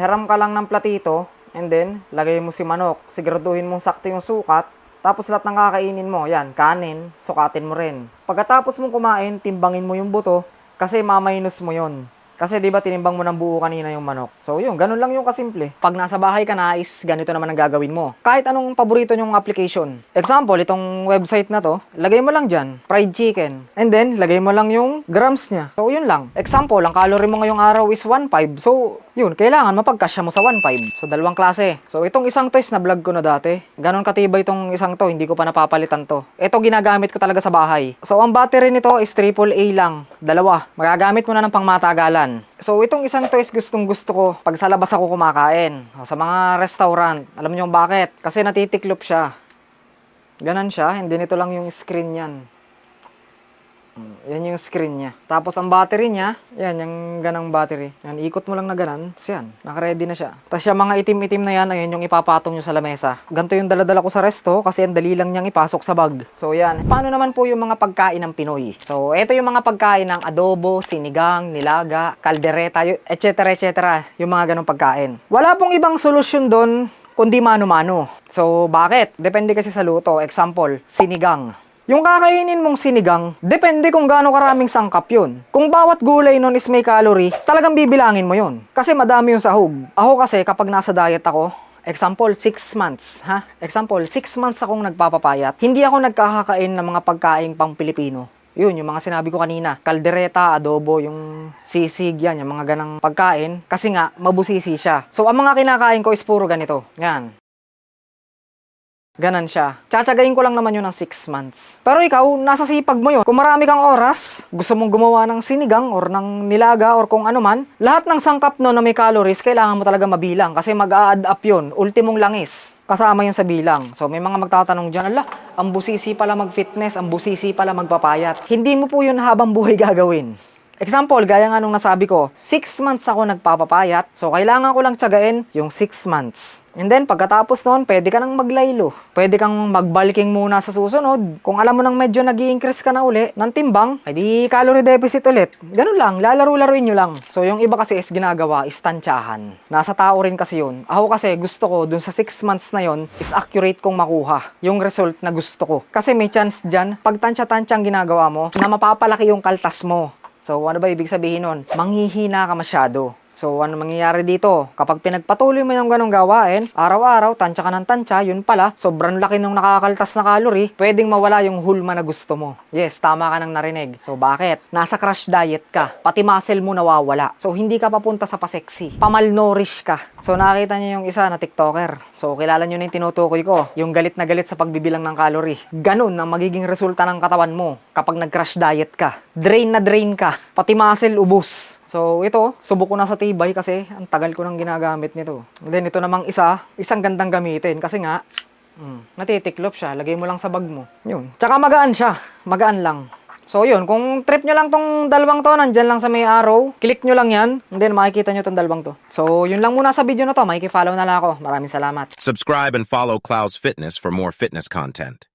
Hiram ka lang ng platito, and then, lagay mo si manok. Siguraduhin mong sakto yung sukat. Tapos lahat ng kakainin mo, yan, kanin, sukatin mo rin. Pagkatapos mong kumain, timbangin mo yung buto, kasi maminus mo yon. Kasi 'di ba tinimbang mo ng buo kanina yung manok. So yun, ganun lang yung kasimple. Pag nasa bahay ka na is ganito naman ang gagawin mo. Kahit anong paborito nyong application. Example, itong website na to, lagay mo lang diyan, fried chicken. And then lagay mo lang yung grams niya. So yun lang. Example, ang calorie mo ngayong araw is 1.5. So yun, kailangan mapagkasya mo sa 1.5. So dalawang klase. So itong isang toys na vlog ko na dati, ganun katibay itong isang to, hindi ko pa napapalitan to. Ito ginagamit ko talaga sa bahay. So ang battery nito is AAA lang, dalawa. Magagamit mo na ng pangmatagalan. So itong isang toys gustong gusto ko pag sa labas ako kumakain. O, Sa mga restaurant, alam niyo bakit? Kasi natitiklop siya. Ganon siya, hindi nito lang yung screen yan. Mm, Yan yung screen niya. Tapos ang battery niya, yan, yung ganang battery. Yan, ikot mo lang na ganan. Tapos yan, nakaready na siya. Tapos yung mga itim-itim na yan, ayan yung ipapatong nyo sa lamesa. Ganito yung daladala ko sa resto kasi ang dali lang niyang ipasok sa bag. So yan. Paano naman po yung mga pagkain ng Pinoy? So, ito yung mga pagkain ng adobo, sinigang, nilaga, kaldereta, y- et cetera, et cetera. Yung mga ganong pagkain. Wala pong ibang solusyon doon kundi mano-mano. So, bakit? Depende kasi sa luto. Example, sinigang. Yung kakainin mong sinigang, depende kung gaano karaming sangkap yun. Kung bawat gulay nun is may calorie, talagang bibilangin mo yun. Kasi madami yung sahog. Ako kasi, kapag nasa diet ako, Example, 6 months, ha? Example, 6 months akong nagpapapayat. Hindi ako nagkakakain ng mga pagkain pang Pilipino. Yun, yung mga sinabi ko kanina. Kaldereta, adobo, yung sisig, yan, yung mga ganang pagkain. Kasi nga, mabusisi siya. So, ang mga kinakain ko is puro ganito. Yan. Ganan siya. Tsatsagayin ko lang naman yun ng 6 months. Pero ikaw, nasa sipag mo yun. Kung marami kang oras, gusto mong gumawa ng sinigang or ng nilaga or kung ano man, lahat ng sangkap no na may calories, kailangan mo talaga mabilang kasi mag-a-add up yun. Ultimong langis. Kasama yun sa bilang. So may mga magtatanong dyan, ala, ang busisi pala mag-fitness, ang busisi pala magpapayat. Hindi mo po yun habang buhay gagawin. Example, gaya nga nung nasabi ko, 6 months ako nagpapapayat, so kailangan ko lang tiyagain yung 6 months. And then, pagkatapos noon, pwede ka nang maglaylo. Pwede kang magbalking muna sa susunod. Kung alam mo nang medyo nag increase ka na uli ng timbang, ay di calorie deficit ulit. Ganun lang, lalaro-laruin nyo lang. So, yung iba kasi is ginagawa is tansyahan. Nasa tao rin kasi yun. Ako kasi gusto ko, dun sa 6 months na yon is accurate kong makuha yung result na gusto ko. Kasi may chance dyan, pag tansya-tansya ang ginagawa mo, na mapapalaki yung kaltas mo. So, ano ba ibig sabihin nun? Manghihina ka masyado. So, ano mangyayari dito? Kapag pinagpatuloy mo yung ganong gawain, araw-araw, tansya ka ng tansya, yun pala, sobrang laki nung nakakaltas na calorie, pwedeng mawala yung hulma na gusto mo. Yes, tama ka nang narinig. So, bakit? Nasa crash diet ka. Pati muscle mo nawawala. So, hindi ka papunta sa paseksi. Pamalnourished ka. So, nakita niyo yung isa na TikToker. So, kilala niyo na yung tinutukoy ko. Yung galit na galit sa pagbibilang ng calorie. Ganun ang magiging resulta ng katawan mo kapag nag-crash diet ka. Drain na drain ka. Pati muscle ubus. So, ito, subok ko na sa tibay kasi ang tagal ko nang ginagamit nito. And then, ito namang isa, isang gandang gamitin kasi nga, mm, natitiklop siya. Lagay mo lang sa bag mo. Yun. Tsaka magaan siya. Magaan lang. So, yun. Kung trip nyo lang tong dalawang to, nandyan lang sa may arrow, click nyo lang yan, and then makikita nyo tong dalawang to. So, yun lang muna sa video na to. Makikifollow na lang ako. Maraming salamat. Subscribe and follow Clouds Fitness for more fitness content.